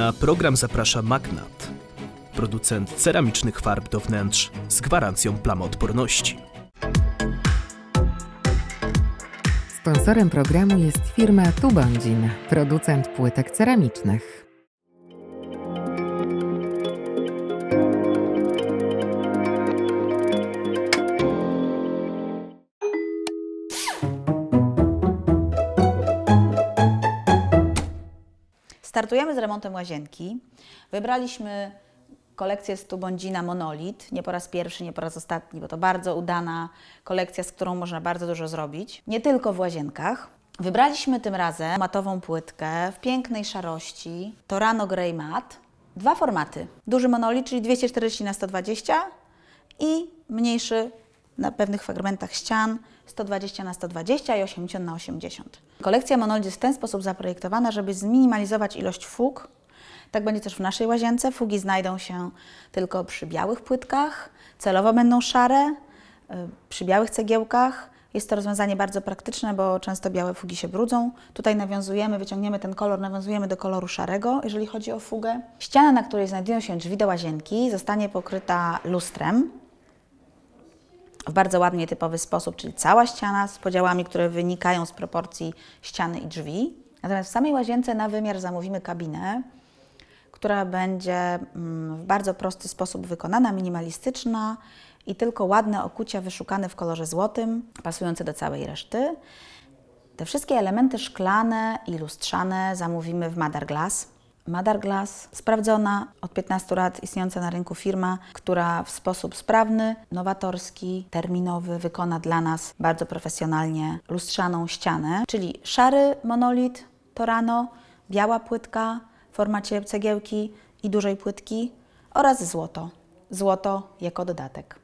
Na program zaprasza Magnat, producent ceramicznych farb do wnętrz z gwarancją plamoodporności. Sponsorem programu jest firma Tubondzin, producent płytek ceramicznych. Startujemy z remontem łazienki. Wybraliśmy kolekcję z Tubondzina Monolit. Nie po raz pierwszy, nie po raz ostatni, bo to bardzo udana kolekcja, z którą można bardzo dużo zrobić. Nie tylko w łazienkach. Wybraliśmy tym razem matową płytkę w pięknej szarości. Torano Grey Matte. Dwa formaty. Duży monolit, czyli 240 na 120 i mniejszy na pewnych fragmentach ścian 120 na 120 i 80 na 80. Kolekcja Monolit jest w ten sposób zaprojektowana, żeby zminimalizować ilość fug. Tak będzie też w naszej łazience. Fugi znajdą się tylko przy białych płytkach, celowo będą szare, y, przy białych cegiełkach. Jest to rozwiązanie bardzo praktyczne, bo często białe fugi się brudzą. Tutaj nawiązujemy, wyciągniemy ten kolor, nawiązujemy do koloru szarego, jeżeli chodzi o fugę. Ściana, na której znajdują się drzwi do łazienki, zostanie pokryta lustrem w bardzo ładnie typowy sposób, czyli cała ściana z podziałami, które wynikają z proporcji ściany i drzwi. Natomiast w samej łazience na wymiar zamówimy kabinę, która będzie mm, w bardzo prosty sposób wykonana, minimalistyczna i tylko ładne okucia wyszukane w kolorze złotym, pasujące do całej reszty. Te wszystkie elementy szklane i lustrzane zamówimy w Madar Glass. Madar Glass, sprawdzona od 15 lat istniejąca na rynku firma, która w sposób sprawny, nowatorski, terminowy wykona dla nas bardzo profesjonalnie lustrzaną ścianę, czyli szary monolit Torano, biała płytka w formacie cegiełki i dużej płytki oraz złoto. Złoto jako dodatek.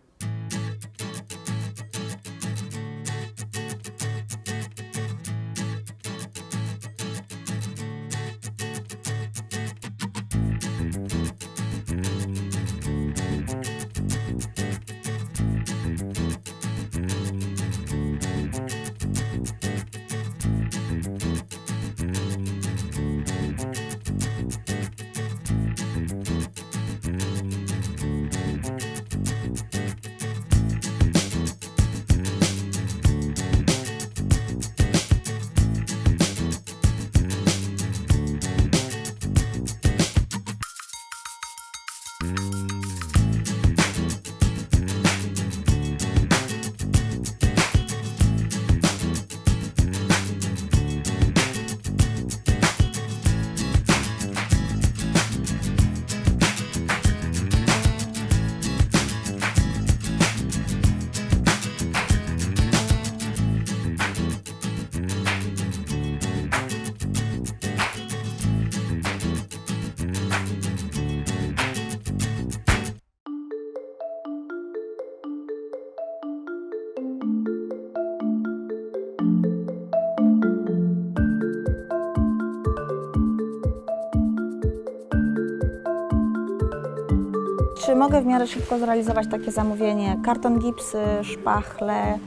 Mogę w miarę szybko zrealizować takie zamówienie? Karton gipsy, szpachle,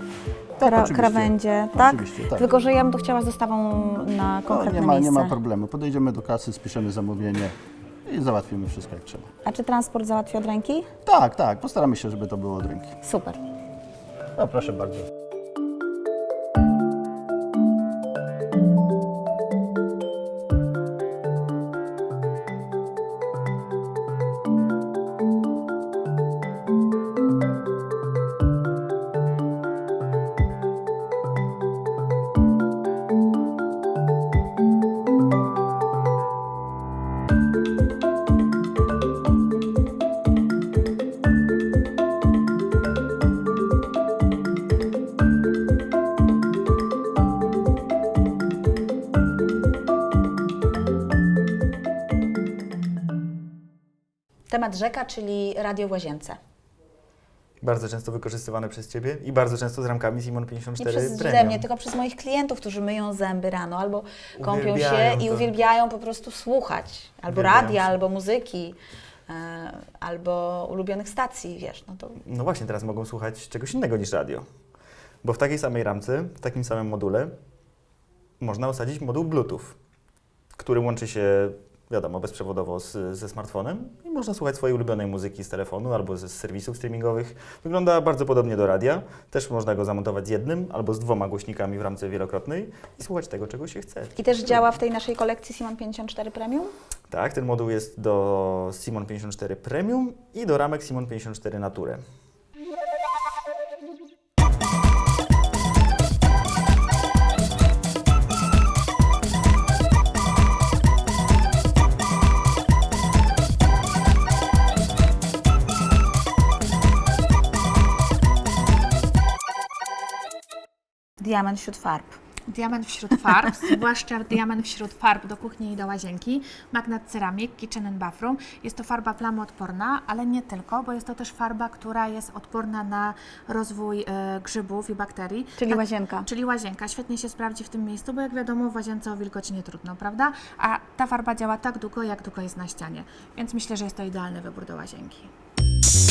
Tak, kra- oczywiście. krawędzie, tak? Oczywiście, tak. Tylko, że ja bym to chciała z dostawą na No, konkretne nie, ma, miejsce. nie ma problemu. Podejdziemy do kasy, spiszemy zamówienie i załatwimy wszystko jak trzeba. A czy transport załatwi od ręki? Tak, tak. Postaramy się, żeby to było od ręki. Super. No proszę bardzo. Temat rzeka, czyli radio w łazience. Bardzo często wykorzystywane przez Ciebie i bardzo często z ramkami Simon 54 Nie przez Premium. mnie, tylko przez moich klientów, którzy myją zęby rano albo kąpią się i to. uwielbiają po prostu słuchać albo Uwielbiają radia, się. albo muzyki, e, albo ulubionych stacji, wiesz, no to No właśnie, teraz mogą słuchać czegoś innego niż radio. Bo w takiej samej ramce, w takim samym module można osadzić moduł Bluetooth, który łączy się wiadomo, bezprzewodowo z, ze smartfonem i można słuchać swojej ulubionej muzyki z telefonu albo z serwisów streamingowych. Wygląda bardzo podobnie do radia. Też można go zamontować z jednym albo z dwoma głośnikami w ramce wielokrotnej i słuchać tego, czego się chce. I też działa w tej naszej kolekcji Simon 54 Premium? Tak, ten moduł jest do Simon 54 Premium i do ramek Simon 54 Nature. Diament wśród farb. Diament wśród farb, zwłaszcza diament wśród farb do kuchni i do łazienki. Magnat Ceramic Kitchen and Bathroom. Jest to farba plamoodporna, ale nie tylko, bo jest to też farba, która jest odporna na rozwój e, grzybów i bakterii. Czyli Tak- łazienka. Czyli łazienka. Świetnie się sprawdzi w tym miejscu, bo jak wiadomo w łazience o wilgoci nie trudno, prawda? A ta farba działa tak długo, jak długo jest na ścianie. Więc myślę, że jest to idealny wybór do łazienki.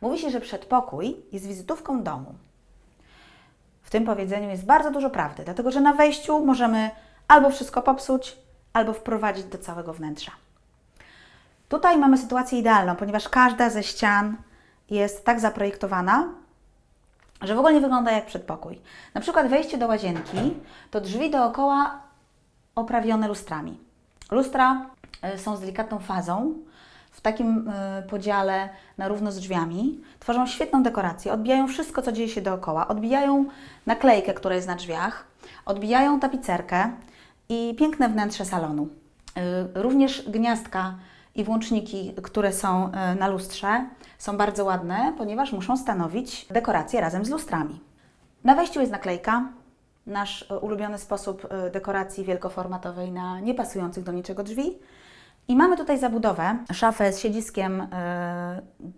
Mówi się, że przedpokój jest wizytówką domu. W tym powiedzeniu jest bardzo dużo prawdy, dlatego że na wejściu możemy albo wszystko popsuć, albo wprowadzić do całego wnętrza. Tutaj mamy sytuację idealną, ponieważ każda ze ścian jest tak zaprojektowana, że w ogóle nie wygląda jak przedpokój. Na przykład wejście do łazienki, to drzwi dookoła oprawione lustrami. Lustra y, są z delikatną fazą, w takim y, podziale na równo z drzwiami. Tworzą świetną dekorację, odbijają wszystko, co dzieje się dookoła. Odbijają naklejkę, która jest na drzwiach, odbijają tapicerkę i piękne wnętrze salonu. Y, Również gniazdka i włączniki, które są y, na lustrze, są bardzo ładne, ponieważ muszą stanowić dekorację razem z lustrami. Na wejściu jest naklejka, nasz ulubiony sposób dekoracji wielkoformatowej na niepasujących do niczego drzwi. I mamy tutaj zabudowę, szafę z siedziskiem, y,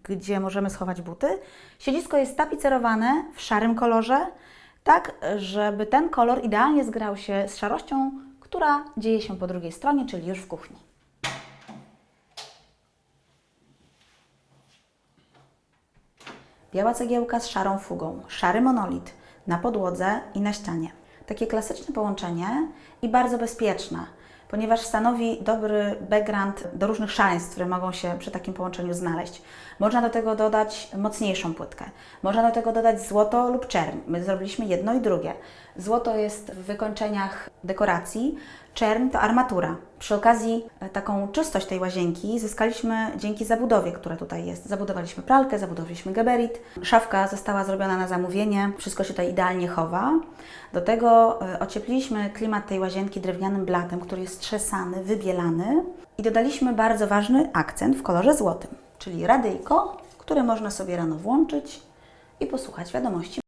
gdzie możemy schować buty. Siedzisko jest tapicerowane w szarym kolorze, tak żeby ten kolor idealnie zgrał się z szarością, która dzieje się po drugiej stronie, czyli już w kuchni. Biała cegiełka z szarą fugą, szary monolit na podłodze i na ścianie. Takie klasyczne połączenie i bardzo bezpieczne, ponieważ stanowi dobry background do różnych szaleństw, które mogą się przy takim połączeniu znaleźć. Można do tego dodać mocniejszą płytkę, można do tego dodać złoto lub czerń. My zrobiliśmy jedno i drugie. Złoto jest w wykończeniach dekoracji, czerń to armatura. Przy okazji e, taką czystość tej łazienki zyskaliśmy dzięki zabudowie, która tutaj jest. Zabudowaliśmy pralkę, zabudowaliśmy gaberit. Szafka została zrobiona na zamówienie, wszystko się tutaj idealnie chowa. Do tego e, ociepliliśmy klimat tej łazienki drewnianym blatem, który jest trzesany, wybielany i dodaliśmy bardzo ważny akcent w kolorze złotym, czyli radyjko, które można sobie rano włączyć i posłuchać wiadomości.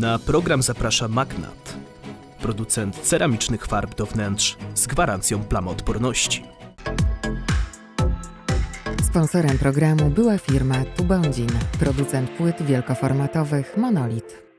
Na program zaprasza Magnat, producent ceramicznych farb do wnętrz z gwarancją plamoodporności. Sponsorem programu była firma Tubondzin, producent płyt wielkoformatowych Monolit.